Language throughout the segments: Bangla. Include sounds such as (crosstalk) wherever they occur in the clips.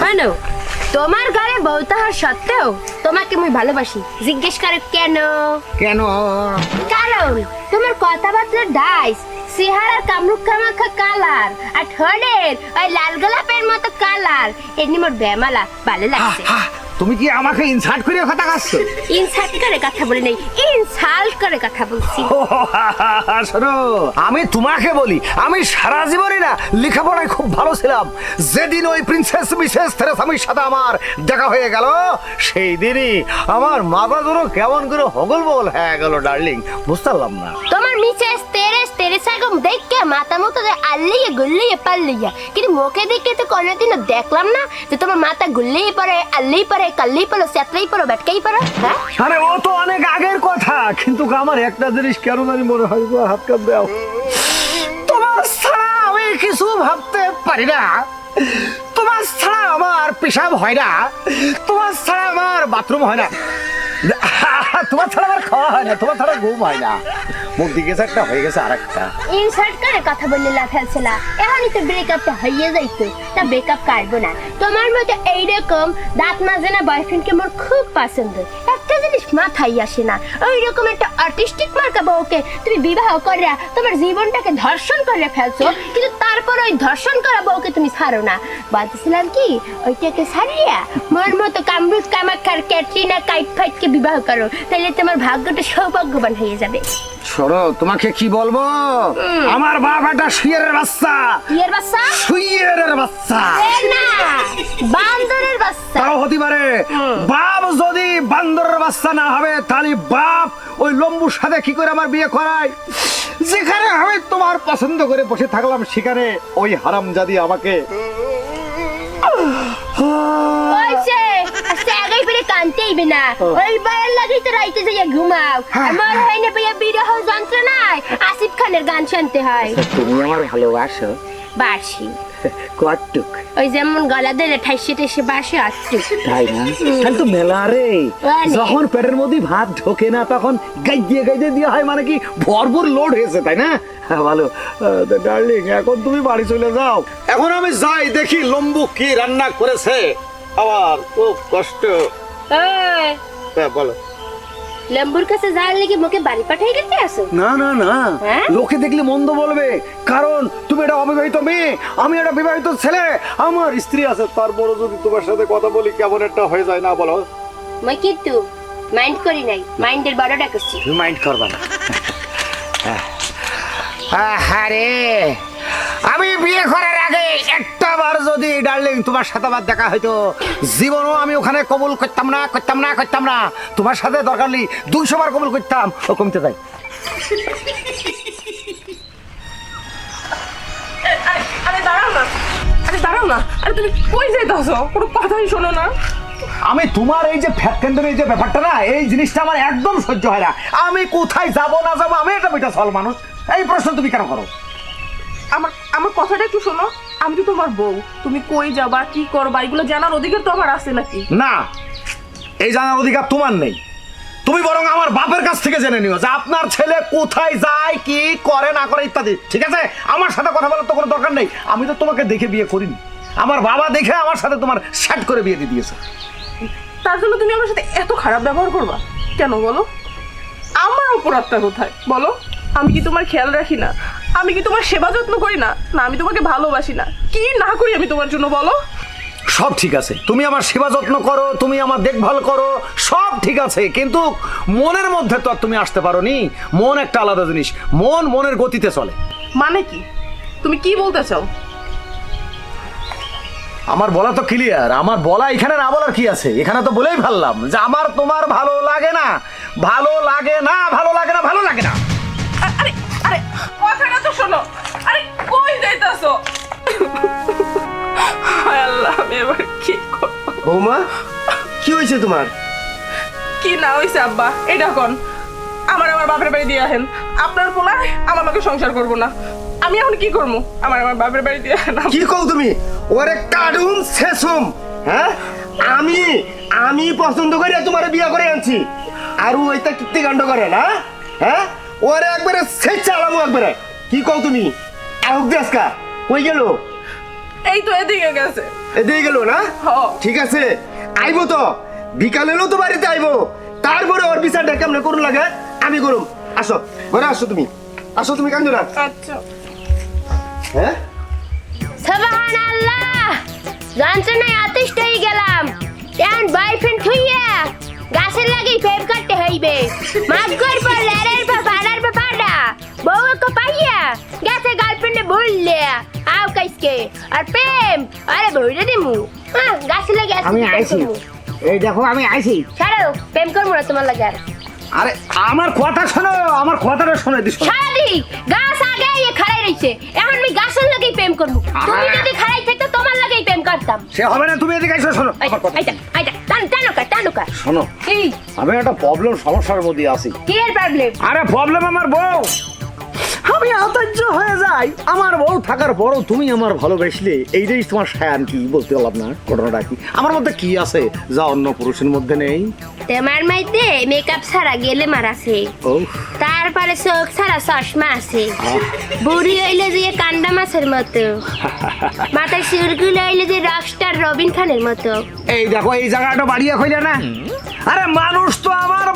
হানো তোমার ঘরে বউ তাহার সত্ত্বেও তোমাকে আমি ভালোবাসি। জিজ্ঞেস করে কেন? কেন? কারণ তোমার কথাবার্তার ডাইস চেহারার কামরুক কামাখা কালার আর ঠোঁটের ওই লাল গোলাপের মতো কালার এমনি মোর বেমালা ভালো লাগছে। তুমি কি আমাকে ইনসার্ট করে কথা কাচ্ছ ইনসাল্ট করে কথা বলি নাই ইনসাল্ট করে কথা বলছি। শোনো আমি তোমাকে বলি আমি সারা জীবনই না লেখাপড়ায় খুব ভালো ছিলাম। যেদিন ওই প্রিন্সেস মিসেস থেরেসামির সাথে আমার দেখা হয়ে গেল সেই দিনই আমার মাথা ধরো কেমন করে হগল বগল হয়ে গেল ডার্লিং বুঝতে পারলাম না। তোমার মিসেস তেরেস তেরেসা গম দেখকে মাথা মতো আল্লিয়ে গুল্লিয়ে পাল্লিয়া। কিন্তু মুখে দেখে তো কোনোদিনও দেখলাম না যে তোমার মাথা গুল্লিয়ে পড়ে আল্লি আরে ও তো অনেক আগের কথা কিন্তু আমার একটা জিনিস কেন জানি মনে হয় গো, হাত কাপ দাও তোমার ছাড়া আমি কিছু ভাবতে পারি না। তোমার ছাড়া আমার পেশাব হয় না। তোমার ছাড়া আমার বাথরুম হয় না। (laughs) তোমার ছাড়া আমার খাওয়া হয় না, তোমার ছাড়া ঘুম হয় না। মুখ দিকে একটা হয়ে গেছে আর একটা ইনসার্ট করে কথা বললে লাফালছে না। এখনই তো ব্রেকআপটা হয়ে যাইতো তা ব্রেকআপ কাটবো না। তোমার মতো এইরকম দাঁত মাজে না বয়ফ্রেন্ডকে মোর খুব পছন্দ। জিনিস মাথায় আসে না। ওই রকম একটা আর্টিস্টিক মার্কা বউকে তুমি বিবাহ করিয়া তোমার জীবনটাকে ধর্ষণ করে ফেলছো কিন্তু তারপর ওই ধর্ষণ করা বউকে তুমি ছাড়ো না। বলতেছিলাম কি ওইটাকে ছাড়িয়া মোর মতো কামরুদ কামাক্ষার ক্যাটরিনা কাইট ফাইটকে বিবাহ করো তাহলে তোমার ভাগ্যটা সৌভাগ্যবান হয়ে যাবে। শোনো তোমাকে কি বলব? আমার বাপ একটা শুয়ের বাচ্চা। ইয়ের বাচ্চা? শুয়ের বাচ্চা। না বান্দরের বাচ্চা। তাও হতে পারে। বাপ যদি বান্দরের বাচ্চা না হবে তাহলে বাপ ওই লম্বুর সাথে কি করে আমার বিয়ে করায়? যেখানে আমি তোমার পছন্দ করে বসে থাকলাম সেখানে ওই হারামজাদি আমাকে কানতেইবে না। ওই বায়ের লাগেই তো রাইতে যাইয়া ঘুমাও। আমার হয় না ভাইয়া বিরহ যন্ত্রণায় আসিফ খানের গান শুনতে হয়। তুমি আমার ভালোবাসো। বাসি কটুক ওই যেমন গলা দিলে ঠাইসে ঠাইসে বাসে আসছে। তাই না? তাহলে তো মেলা রে। যখন পেটের মধ্যে ভাত ঢোকে না তখন গাইয়ে গাইয়ে দেওয়া হয় মানে কি ভরপুর লোড হয়েছে তাই না? হ্যাঁ, ভালো। ডার্লিং এখন তুমি বাড়ি চলে যাও। এখন আমি যাই দেখি লম্বু কি রান্না করেছে। আমার খুব কষ্ট। হ্যাঁ, বলো। লেম্বুর কাছে যাওয়ার লেগে মুখে বাড়ি পাঠাই দিতে আসো। না না না। হ্যাঁ? লোকে দেখলে মন্দ বলবে। কারণ তুমি এটা অবিবাহিত মেয়ে আমি একটা বিবাহিত ছেলে। আমার স্ত্রী আছে তারপরও যদি তোমার সাথে কথা বলি কেমন একটা হয়ে যায় না বলো? মই কিন্তু মাইন্ড করি নাই মাইন্ডের বড়টা করছি। তুমি মাইন্ড করবা না। আরে আমি বিয়ে করার আগে একটা বার যদি ডার্লিং তোমার সাথে আবার দেখা হইতো। জীবনও আমি ওখানে কবুল করতাম না করতাম না করতাম না। তোমার সাথে দরকার নেই দুইশো বার কবুল করতাম। ও কমতে যাই আরে আরে দাঁড়াও না। আরে দাঁড়াও না। আরে তুমি কই যাইতাছো? কোনো কথাই শোনো না। আমি তোমার এই যে ফ্যাট কেন্দ্রের এই যে ব্যাপারটা না এই জিনিসটা আমার একদম সহ্য হয় না। আমি কোথায় যাব না যাব আমি একটা বেটা সল মানুষ। এই প্রশ্ন তুমি কেন করো? আমার আমার কথাটা একটু শোনো। আমি তো তোমার বউ। তুমি কই যাবা কি করবা এগুলো জানার অধিকার তো আমার আছে নাকি? না এই জানার অধিকার তোমার নেই। তুমি বরং আমার বাপের কাছ থেকে জেনে নিও যে আপনার ছেলে কোথায় যায় কি করে না করে ইত্যাদি। ঠিক আছে? আমার সাথে কথা বলার তো কোনো দরকার নেই। আমি তো তোমাকে দেখে বিয়ে করিনি। আমার বাবা দেখে আমার সাথে তোমার সেট করে বিয়ে দিয়ে দিয়েছে। তার জন্য তুমি আমার সাথে এত খারাপ ব্যবহার করবা? কেন বলো? আমার অপরাধটা কোথায়? বলো। আমি কি তোমার খেয়াল রাখি না? আমি কি তোমার সেবা যত্ন করি না? না আমি তোমাকে ভালোবাসি না। কি না করি আমি তোমার জন্য বলো? সব ঠিক আছে। তুমি আমার সেবা যত্ন করো তুমি আমার দেখভাল করো সব ঠিক আছে। কিন্তু মনের মধ্যে তো আর তুমি আসতে পারো নি মন একটা আলাদা জিনিস। মন মনের গতিতে চলে। মানে কি? তুমি কি বলতে চাও? আমার বলা তো ক্লিয়ার আমার বলা এখানে না বলার কি আছে? এখানে তো বলেই ফেললাম যে আমার তোমার ভালো লাগে না। ভালো লাগে না ভালো লাগে না ভালো লাগে না। আরে কথাটা তো শোনো। আরে কই যাইতাছো? হায় আল্লাহ আমি এবার কি করব? বৌমা কি হয়েছে তোমার? কি না হইছে আব্বা? এটা কোন আমার আমার বাপের বাড়ি দিয়ে আহেন আপনার পোলায় আমার লোকে সংসার করব না। আমি এখন কি করব? আমার আমার বাপের বাড়ি দিয়ে আহেন কি কও তুমি? ওরে কাডুম শেষম হ্যাঁ? আমি আমি পছন্দ করে তোমার বিয়ে করে আনছি। আর ওইটা কীর্তি কাণ্ড করে না হ্যাঁ? ওরে একবারে শেষ চালামো একবারে। কি কও তুমি? আহুক দেশকা কই গেল? এই তো এদিকে গেছে। এদিকে গেল না? ঠিক আছে। আইবো তো। বিকালেও তো বাড়িতে আইবো। তারপরে ওর বিচারটা কেমনে করুন লাগে আমি করুম। আসো। ঘরে আসো তুমি। আসো তুমি কান্দো না। আচ্ছা। হ্যাঁ? সাবাহান আল্লাহ যন্ত্রণায় অতিষ্ঠ হয়ে গেলাম। বয়ফ্রেন্ড থুইয়া গাছের লাগি ফেব কাটতে হইবে। মাফ কর পর লেরের পর ফাড়া বউ কো পাইয়া গাছে গার্লফ্রেন্ডে বললে আও কাইসকে আর প্রেম আরে বইরে দিমু। গাছে লাগে আমি আইছি। এই দেখো আমি আইছি। ছাড়ো প্রেম করব না তোমার লাগে আর। আরে আমার কথা শোনো আমার কথাটা শুনে দিস সারাদি গাছ আগে ইয়ে খাড়াই রইছে। এখন আমি গাছের লাগেই প্রেম করব। তুমি যদি খাড়াই থাকতো তোমার লাগেই প্রেম করতাম। সে হবে না তুমি এদিকে আইসো শোনো আইটা আইটা টান টানুকা টানুকা শোনো কি? আমি একটা প্রবলেম সমস্যার মধ্যে আছি। কি এর প্রবলেম আরে প্রবলেম আমার বউ। আমি আশ্চর্য হয়ে যাই। আমার বউ থাকার পরও তুমি আমার ভালোবাসলে। এইটাই তোমার সায়ান কি বলতে পারলাম না ঘটনাটা কি? আমার মধ্যে কি আছে যা অন্য পুরুষের মধ্যে নেই? তোমার মাইতে মেকআপ ছাড়া গেলে মার আছে। ও তারপরে চোখ ছাড়া চশমা আছে। বুড়ি হইলে যে কান্ডা মাছের মতো। (laughs) মাথায় চুলগুলো হইলে যে রকস্টার রবিন খানের মতো। এই দেখো এই জায়গাটা বাড়িয়ে কইলে না? আরে মানুষ তো আমার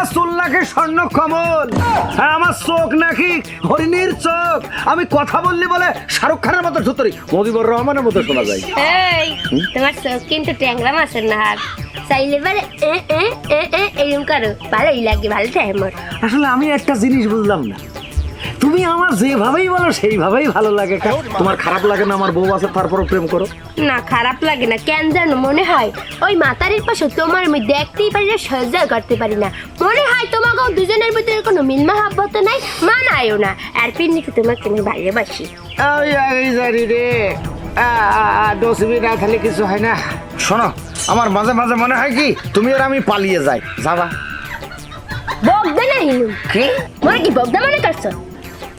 আমার চুল নাকি স্বর্ণ কমল? হ্যাঁ আমার চোখ নাকি হরিণীর চোখ। আমি কথা বললি বলে শাহরুখ খানের মতো ধুতরি মজিবুর রহমানের মতো শোনা যায়। এই তোমার চোখ কিন্তু ট্যাংরা মাছের না হাত চাইলে বলে এ এ এ এ এরকম করো। ভালোই লাগে ভালো টাইম আসলে আমি একটা জিনিস বুঝলাম না। তুমি আমার যেভাবেই বলো সেইভাবেই ভালো লাগে। কা? তোমার খারাপ লাগে না আমার বউ আছে তারপরও প্রেম করো। না খারাপ লাগে না কেন জানো মনে হয় ওই মাতারির পাশে তোমার আমি দেখতেই পারি না সহ্য করতে পারি না। মনে হয় তোমাকেও দুজনের ভিতরে কোনো মিল মাহাব্বত নাই মানায়ও না। আর পিন্নিকে তোমাকে আমি ভালোবাসি। রে। দশমি না থাকলে কিছু হয় না। শোনো আমার মাঝে মাঝে মনে হয় কি তুমি আর আমি পালিয়ে যাই। যাবা? বগদা না হিনু কি? মনে কি বগদা মনে করছ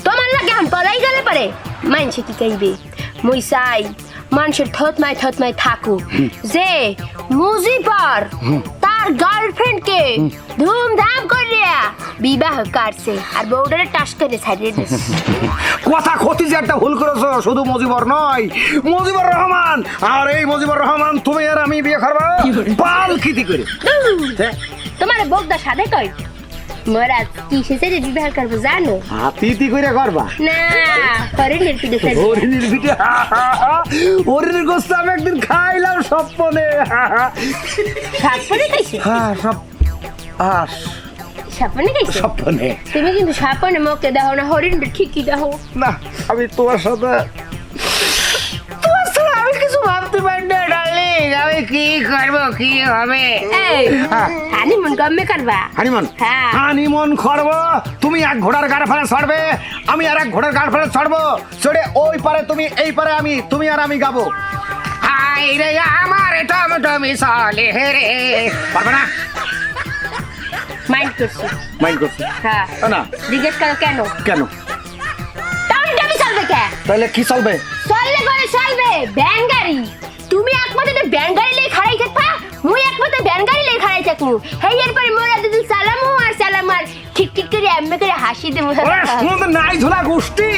তোমার লাগে আমি পলাই গেলে পারে। মানছে কি কইবে? মুই চাই মানুষের থত মাই থত মাই থাকুক যে মুজিবর তার গার্লফ্রেন্ডকে ধুমধাম করিয়া বিবাহ কাটছে আর বউডারে টাস করে ছাড়িয়ে দিচ্ছে (laughs) কথা ক্ষতি যে একটা ভুল করেছ শুধু মজিবর নয় মজিবর রহমান। আর এই মজিবর রহমান তুমি আর আমি বিয়ে করব পাল খিতি করে। হ্যাঁ? তোমার বগদা সাথে কই মোরা কিসে ছেড়ে বিবাহ করব জানো? হাতিতি করে করবা? না হরিণের পিঠে। হরিণীর পিঠে হরিণীর গোস্ত আমি একদিন খাইলাম স্বপ্নে সাপনে খাইছে? হ্যাঁ সব হ্যাঁ সাপনে খাইছে? স্বপ্নে। তুমি কিন্তু সাপনে মুখে দেখো না হরিণটা ঠিকই দেখো না আমি তোমার সাথে আমি কি করব কি হবে? এই হ্যাঁ। হানিমুন কমে করবা? হানিমন হ্যাঁ। হানিমন করব? তুমি এক ঘোড়ার গাড় ফেলে চড়বে আমি আর এক ঘোড়ার গাড় ফেলে চড়বো। চড়ে ওই পারে তুমি এই পারে আমি তুমি আর আমি গাবো। হাই রে আমার টমেটো মিশালে হে রে। পারবে না? মাইন্ড করছি। মাইন্ড করছি। হ্যাঁ। না। জিজ্ঞেস করো কেন? কেন? টাউন টামি চলবে কে? তাহলে কি চলবে? চললে করে চলবে। ব্যান গাড়ি তুমি একমাত্র ব্যান গাড়ি লেগে খাড়াই থাকবা? মুই একমাত্র ব্যান গাড়ি লেগে খাড়াই থাকব। হেই এরপরে মোরা দুদিন সালামু আর সালাম আর ঠিক ঠিক করে এমনি করে হাসি দেবো। ওরে সুন্দর নাই ঝোলা গোষ্ঠী।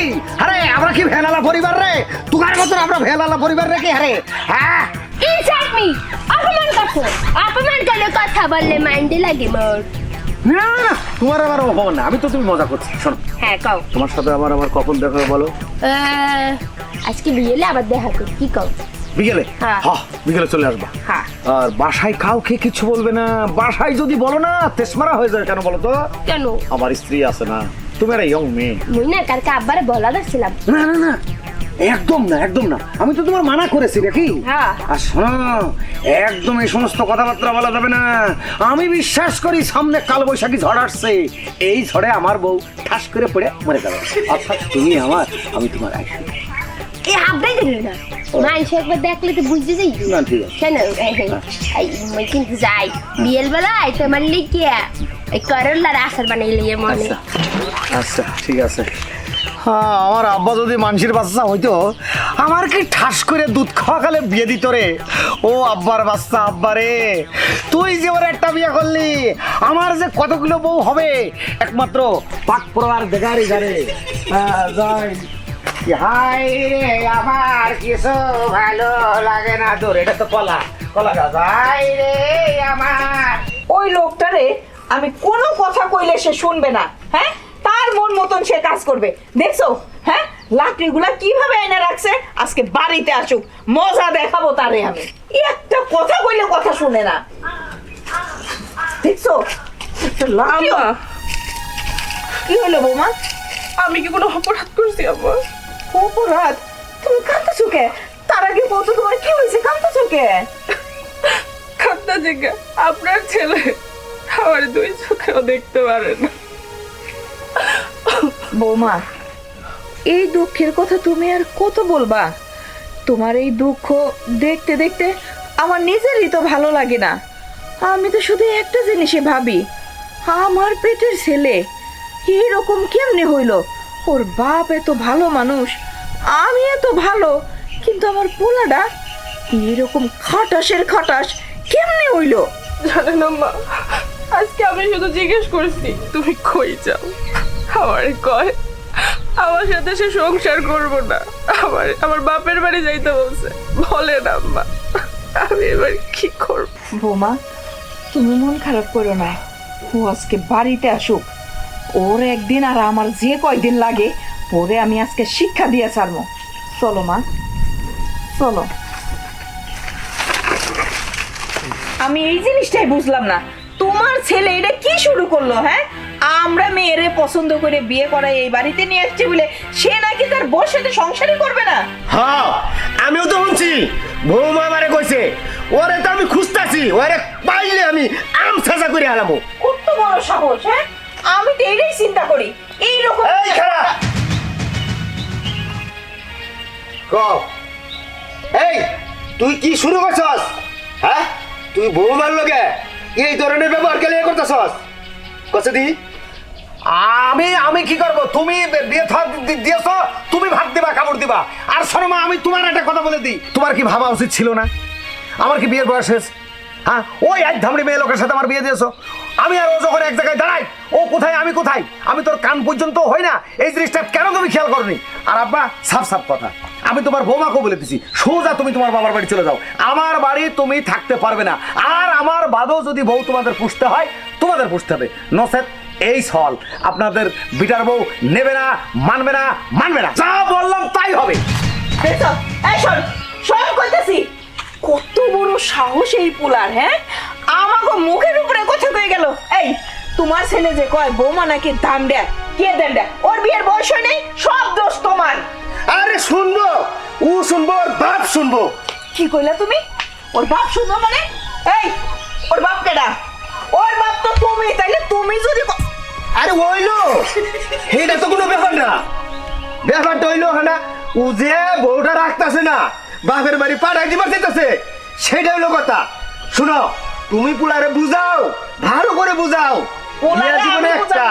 আরে আমরা কি ভেলালা পরিবার রে? তুকার মতন আমরা ভেলালা পরিবার রে কি? আরে হ্যাঁ? ইনসাল্ট মি অপমান করছ? অপমান করলে কথা বললে মাইন্ডে লাগে মোর। না তোমার আমার অপমান না। আমি তো তুমি মজা করছি শোনো। হ্যাঁ কও। তোমার সাথে আমার আমার কখন দেখা বলো? আজকে বিয়েলে আবার দেখা করি কি কও? বিকেলে? হ্যাঁ। হ্যাঁ বিকেলে চলে আসবা। হ্যাঁ। আর বাসায় কাউকে কিছু বলবে না। বাসায় যদি বলো না তেসমারা হয়ে যায় কেন বলো তো? কেন? আমার স্ত্রী আছে না। তুমি একটা ইয়ং মেয়ে। মুই না কালকে আব্বারে বলা দেখছিলাম না না না। একদম না একদম না। আমি তো তোমার মানা করেছি নাকি? হ্যাঁ। আর শোনো একদম এই সমস্ত কথাবার্তা বলা যাবে না। আমি বিশ্বাস করি সামনে কাল বৈশাখী ঝড় আসছে। এই ঝড়ে আমার বউ ঠাস করে পড়ে মরে যাবে। অর্থাৎ তুমি আমার আমি তোমার আইসি এই হাবড়াই দিল না? মানুষ একবার দেখলে তো বুঝতে যাই। না ঠিক আছে। কেন? কিন্তু যাই। বিয়েল বেলায় তোমার লিখিয়া এই করল্লার আসার বানাই লিয়ে মনে। আচ্ছা আচ্ছা ঠিক আছে। হ্যাঁ আমার আব্বা যদি মানুষের বাচ্চা হইতো আমার কি ঠাস করে দুধ খাওয়া কালে বিয়ে দিত রে? ও আব্বার বাচ্চা আব্বা রে তুই যে ওর একটা বিয়ে করলি আমার যে কতগুলো বউ হবে? একমাত্র পাক পড়ার দেখারই জানে যাই। হাই রে আমার কিছু ভালো লাগে না। তোর এটা তো কলা। কলা গাছ। হাই রে আমার। ওই লোকটারে আমি কোনো কথা কইলে সে শুনবে না হ্যাঁ? তার মন মতন সে কাজ করবে। দেখছ? হ্যাঁ? লাকড়িগুলা কীভাবে এনে রাখছে? আজকে বাড়িতে আসুক। মজা দেখাবো তারে আমি। একটা কথা কইলে কথা শুনে না। দেখছ? একটা লাকড়িও- কি হলো বৌমা? আমি কি কোনো অপরাধ করছি আম্মা অপরাধ? তুমি কাঁদতেছো কে? তার আগে বলতো তোমার কি হয়েছে? কাঁদতেছো কে? খান্না জিজ্ঞা আপনার ছেলে আমার দুই চোখেও দেখতে পারে না। বৌমা এই দুঃখের কথা তুমি আর কত বলবা? তোমার এই দুঃখ দেখতে দেখতে আমার নিজেরই তো ভালো লাগে না। আমি তো শুধু একটা জিনিসে ভাবি আমার পেটের ছেলে এইরকম কেমনে হইল? ওর বাপ এত ভালো মানুষ আমি এত ভালো কিন্তু আমার পোলাটা এইরকম খাটাসের খাটাস কেমনে হইল? জানেন আম্মা আজকে আমি শুধু জিজ্ঞেস করছি তুমি কই যাও? আমার কয় আমার সাথে সে সংসার করব না আমার আমার বাপের বাড়ি যাইতে বলছে। বলেন আম্মা আমি এবার কি করব? বৌমা তুমি মন খারাপ করো না। ও আজকে বাড়িতে আসুক। ওর একদিন আর আমার যে কয়দিন লাগে পরে আমি আজকে শিক্ষা দিয়ে ছাড়বো। চলো মা। চলো। আমি এই জিনিসটাই বুঝলাম না। তোমার ছেলে এটা কি শুরু করল হ্যাঁ? আমরা মেয়েরে পছন্দ করে বিয়ে করাই এই বাড়িতে নিয়ে আসছে বলে সে নাকি তার বর সাথে সংসারই করবে না? হ্যাঁ আমিও তো শুনছি। বৌমা আমারে কইছে ওরে তো আমি খুঁজতাছি ওরে পাইলে আমি আম সাজা করে আলামো কত বড় সাহস হ্যাঁ? আমি তো এটাই চিন্তা করি। এইরকম এই খারা ক? এই তুই কি শুরু করছস? হ্যাঁ? তুই বৌমার লগে এই ধরনের ব্যবহার কেলে করতেছস? কছে দি আমি আমি কি করব? তুমি বিয়ে থাক দিয়েছ তুমি ভাত দিবা কাপড় দিবা। আর শর্মা আমি তোমার একটা কথা বলে দিই। তোমার কি ভাবা উচিত ছিল না? আমার কি বিয়ের বয়স হয়েছে? হ্যাঁ? ওই এক ধামড়ি মেয়ে লোকের সাথে আমার বিয়ে দিয়েছ। আমি আর ও যখন এক জায়গায় দাঁড়াই ও কোথায়? আমি কোথায়? আমি তোর কান পর্যন্ত হই না। এই জিনিসটা কেন তুমি খেয়াল করনি? আর আব্বা, সাফ সাফ কথা। আমি তোমার বৌমাকে বলে দিছি, সোজা তুমি তোমার বাবার বাড়ি চলে যাও। আমার বাড়ি তুমি থাকতে পারবে না। আর আমার বাদও যদি বউ তোমাদের পুষতে হয়, তোমাদের পুষতে হবে। নসেত এই সল আপনাদের বিটার বউ নেবে না, মানবে না মানবে না। যা বললাম তাই হবে। কত বড় সাহস এই পুলার হ্যাঁ? আমাকে মুখের উপরে কথা কয়ে গেল। এই তোমার ছেলে যে কয় বৌমা নাকি দাম দেয় কে দেন দেয় ওর বিয়ের বয়স হয় নাই সব দোষ তোমার। আরে শুনব ও শুনব ওর বাপ শুনব। কি কইলা তুমি? ওর বাপ শুনব মানে? এই ওর বাপ কেডা? ওর বাপ তো তুমি তাইলে তুমি যদি আরে হইল এটা তো কোনো ব্যাপার না। ব্যাপারটা হইল না ও যে বউটা রাখতেছে না বাপের বাড়ি পাঠাই দিবার চাইতেছে সেটা হইল কথা। শুনো তুমি পুলারে বুঝাও ভালো করে বুঝাও। বিয়া জীবনে একটা।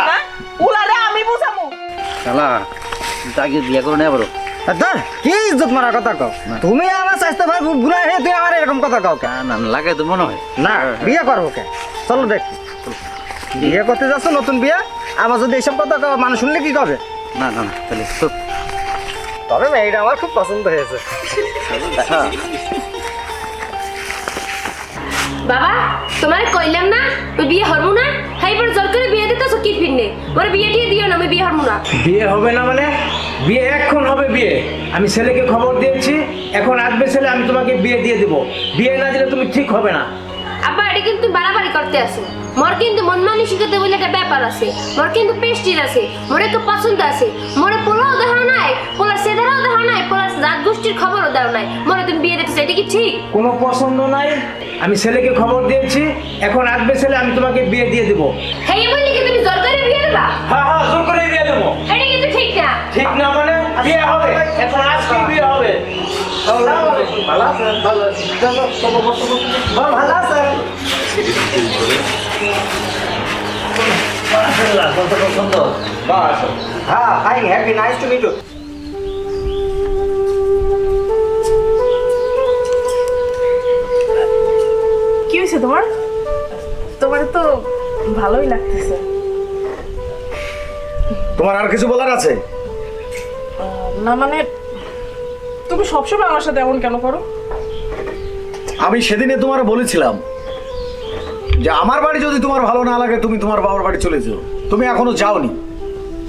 পোলারে আমি বুঝাবো শালা তাকে বিয়ে করে নেব ধর কি ইজ্জত মারা কথা কও? তুমি আমার স্বাস্থ্য ভাই বুড়া তুই আমার এরকম কথা কও কে? না লাগাই তো মনে হয়। না বিয়ে করব কে চলো দেখ। বিয়ে করতে যাচ্ছ নতুন বিয়ে? আমার যদি এইসব কথা কও, মানুষ শুনলে কি করবে? না না না তাহলে তবে মেয়েটা আমার খুব পছন্দ হয়েছে। বাবা, তোমার কইলাম না তুই বিয়ে হরমু না? হাই পর জল করে বিয়ে দিতেছো কি ফিরনে? মোর বিয়ে দিয়ে দিও না, আমি বিয়ে হরমু না। বিয়ে হবে না মানে? বিয়ে এখন হবে বিয়ে। আমি ছেলেকে খবর দিয়েছি, এখন আসবে ছেলে, আমি তোমাকে বিয়ে দিয়ে দেবো। বিয়ে না দিলে তুমি ঠিক হবে না। আব্বা এটা কিন্তু বাড়াবাড়ি করতে আছে। মোর কিন্তু মন মানসিকতা বলে একটা ব্যাপার আছে। মোর কিন্তু পেস্টির আছে। মোর একটু পছন্দ আছে। মোরে পোলাও দেখা নাই পোলার সেদারাও দেখা নাই পোলার জাত গোষ্ঠীর খবরও দেওয়া নাই। মোরে তুমি বিয়ে দিতেছো এটা কি ঠিক? কোনো পছন্দ নাই। আমি ছেলেকে খবর দিয়েছি। এখন আসবে ছেলে আমি তোমাকে বিয়ে দিয়ে দেবো। হ্যাঁ বললি কি তুমি জোর করে বিয়ে দেবা? হ্যাঁ হ্যাঁ জোর করে বিয়ে দেবো। এটা কিন্তু ঠিক না। ঠিক না মানে? বিয়ে হবে। এখন আজকে ভালো আছে ভালো। ভালো হ্যাঁ hi happy nice to meet you কি হয়েছে তোমার তোমার তো ভালোই লাগতেছে তোমার আর কিছু বলার আছে না মানে তুমি সবসময় আমার সাথে এমন কেন করো? আমি সেদিনে তোমার বলেছিলাম যে আমার বাড়ি যদি তোমার ভালো না লাগে তুমি তোমার বাবার বাড়ি চলে যাও। তুমি এখনও যাওনি।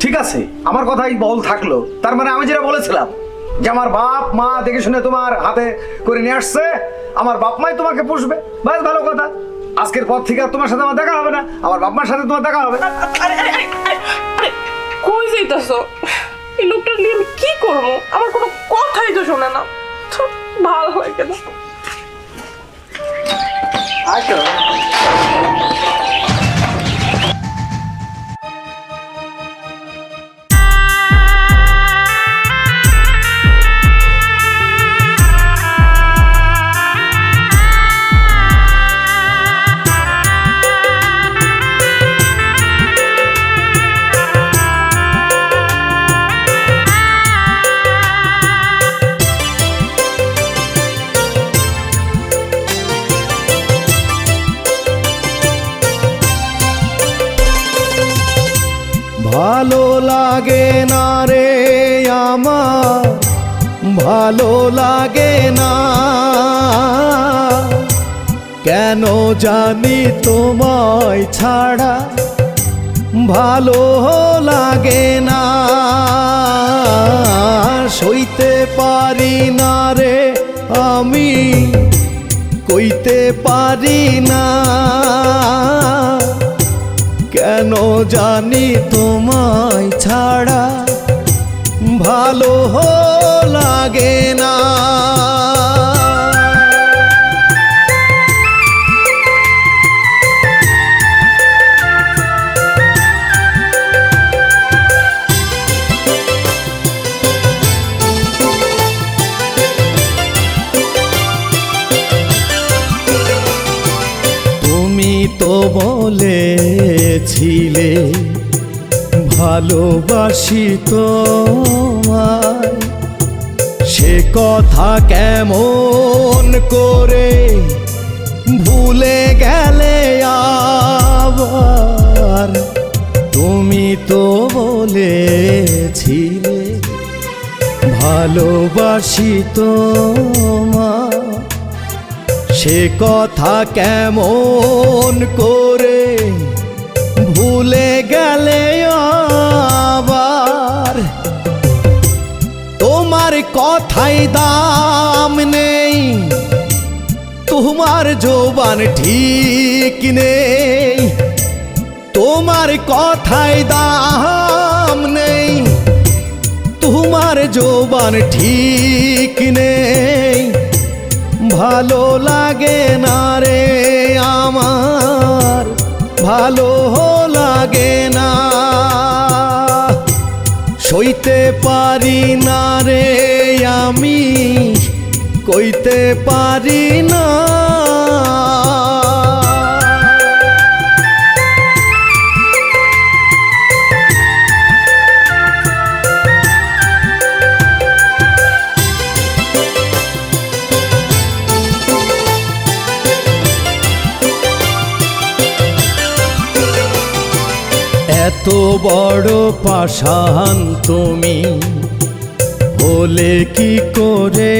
ঠিক আছে আমার কথাই বল থাকল। তার মানে আমি যেটা বলেছিলাম যে আমার বাপ মা দেখে শুনে তোমার হাতে করে নিয়ে আসছে আমার বাপ মাই তোমাকে পুষবে। বাস ভালো কথা। আজকের পর থেকে আর তোমার সাথে আমার দেখা হবে না। আমার বাপ মার সাথে তোমার দেখা হবে আরে কই যাইতাছো? এই লোকটা নিয়ে আমি কি করব? আমার কোনো কথাই তো শোনে না। ভালো লাগে না আচ্ছা জানি তোমায় ছাড়া ভালো লাগে না। সইতে পারি না রে আমি, কইতে পারি না। কেন জানি তোমায় ছাড়া ভালো লাগে না। বলেছিলে, ভালোবাসি তোমায়। সে কথা কেমন করে ভুলে গেলে আবার? তুমি তো বলেছিলে, ভালোবাসি তোমায়। সে কথা কেমন করে কথাই দাম নেই। তোমার জোবান ঠিক নেই। তোমার কথাই দাম নেই। তোমার জোবান ঠিক নেই। ভালো লাগে না রে আমার। ভালো লাগে না। সইতে পারি না রে আমি কইতে পারি না। এত বড় পাষাণ তুমি বলে কি করে?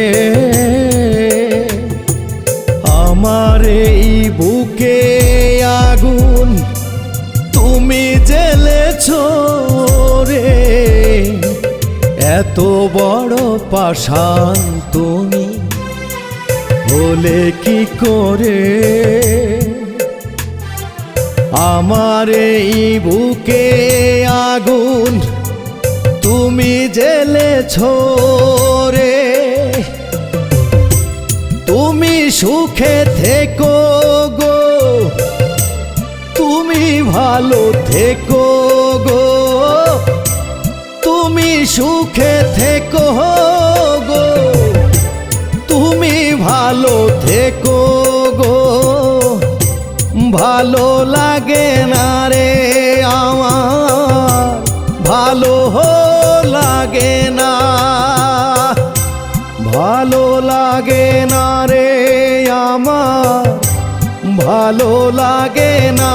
আমার এই বুকে আগুন তুমি জেলেছ রে। এত বড় পাষাণ তুমি বলে কি করে? আমার এই বুকে আগুন তুমি জেলে ছোরে তুমি সুখে থেকো গো। তুমি ভালো থেকো গো। তুমি সুখে থেকো গো। তুমি ভালো থেকো গো। ভালো লাগে না রে আমার। ভালো লাগে না। ভালো লাগে না রে আমার, ভালো লাগে না।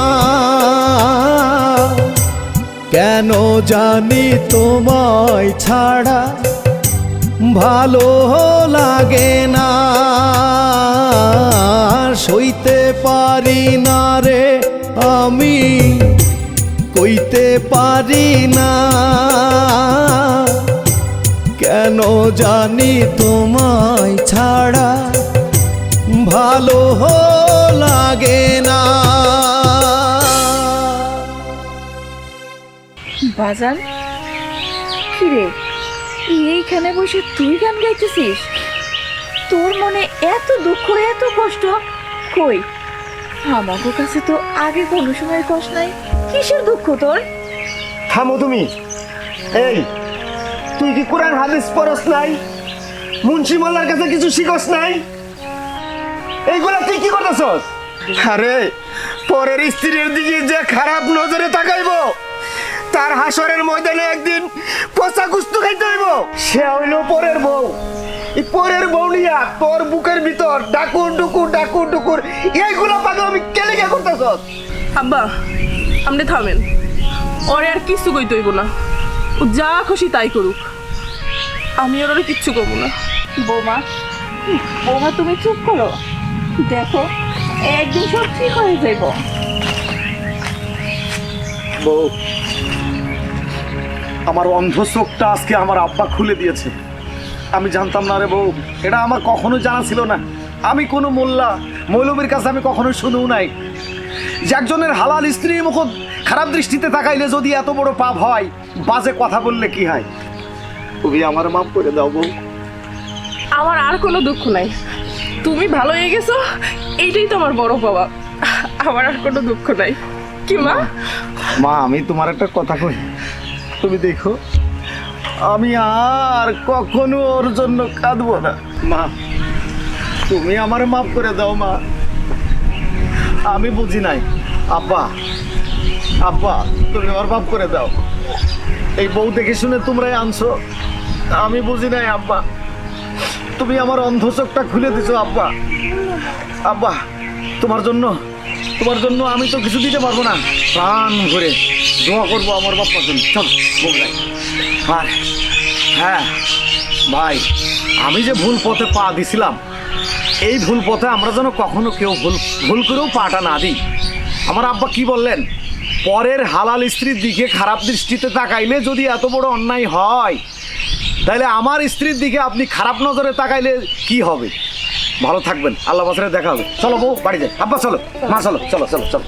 কেন জানি তোমায় ছাড়া ভালো লাগে না। সইতে পারি না রে আমি। কইতে পারি না। কেন জানি তোমায় ছাড়া ভালো লাগে না। বাজান, কিরে এইখানে বসে তুই গান গাইতেছিস? তোর মনে এত দুঃখ, এত কষ্ট? কই? আমাকে কাছে তো আগে কোনো সময় কষ্ট নাই। কিসের দুঃখ তোর? থামো তুমি এই, তুই কি কোরআন, হাদিস পড়স নাই? মুন্সি মোল্লার কাছে কিছু শিখস নাই? এইগুলা তুই কি করতেছস? আরে, পরের স্ত্রীর দিকে যে খারাপ নজরে তাকাইবো, তার হাসরের ময়দানে একদিন পচা গুস্তু খাইতে হইব। সে হইল পরের বউ। পরের বউ নিয়া তোর বুকের ভিতর ডাকুর ডুকুর ডাকুর ডুকুর এইগুলো পাগল আমি কেলে কে করতেছস আব্বা আপনি থামেন। ওরে আর কিছু কই হইব না। ও যা খুশি তাই করুক। আমি ওর আর কিচ্ছু করব না। বৌমা বৌমা তুমি চুপ করো। দেখো একদিন সব ঠিক হয়ে যাইব। বউ আমার অন্ধ চোখটা আজকে আমার আব্বা খুলে দিয়েছে। আমি জানতাম না রে বউ এটা আমার কখনো জানা ছিল না। আমি কোনো মোল্লা মৌলবীর কাছে আমি কখনো শুনেও নাই। যে একজনের হালাল স্ত্রীর মুখ খারাপ দৃষ্টিতে তাকাইলে যদি এত বড় পাপ হয় বাজে কথা বললে কি হয়? তুমি আমার মাফ করে দাও বউ। আমার আর কোনো দুঃখ নাই। তুমি ভালো হয়ে গেছো এইটাই তো আমার বড় পাওয়া আমার আর কোনো দুঃখ নাই। কি মা? মা আমি তোমার একটা কথা কই। তুমি দেখো। আমি আর কখনো ওর জন্য কাঁদবো না। মা, তুমি আমার মাফ করে দাও, মা। আমি বুঝি নাই। আব্বা আব্বা, তুমি আমার মাফ করে দাও। এই বউ দেখে শুনে তোমরাই আনছো। আমি বুঝি নাই, আব্বা। তুমি আমার অন্ধ চোখটা খুলে দিছো, আব্বা। আব্বা, তোমার জন্য তোমার জন্য আমি তো কিছু দিতে পারব না। প্রাণ ভরে দোয়া করব আমার চলো আর হ্যাঁ ভাই, আমি যে ভুল পথে পা দিছিলাম, এই ভুল পথে আমরা যেন কখনো কেউ ভুল ভুল করেও পাটা না দিই। আমার আব্বা কি বললেন? পরের হালাল স্ত্রীর দিকে খারাপ দৃষ্টিতে তাকাইলে যদি এত বড় অন্যায় হয়, তাহলে আমার স্ত্রীর দিকে আপনি খারাপ নজরে তাকাইলে কি হবে? ভালো থাকবেন। আল্লাহ বাসারে দেখা হবে। চলো বউ, বাড়ি যাই। আব্বা, চলো। মা, চলো চলো চলো চলো।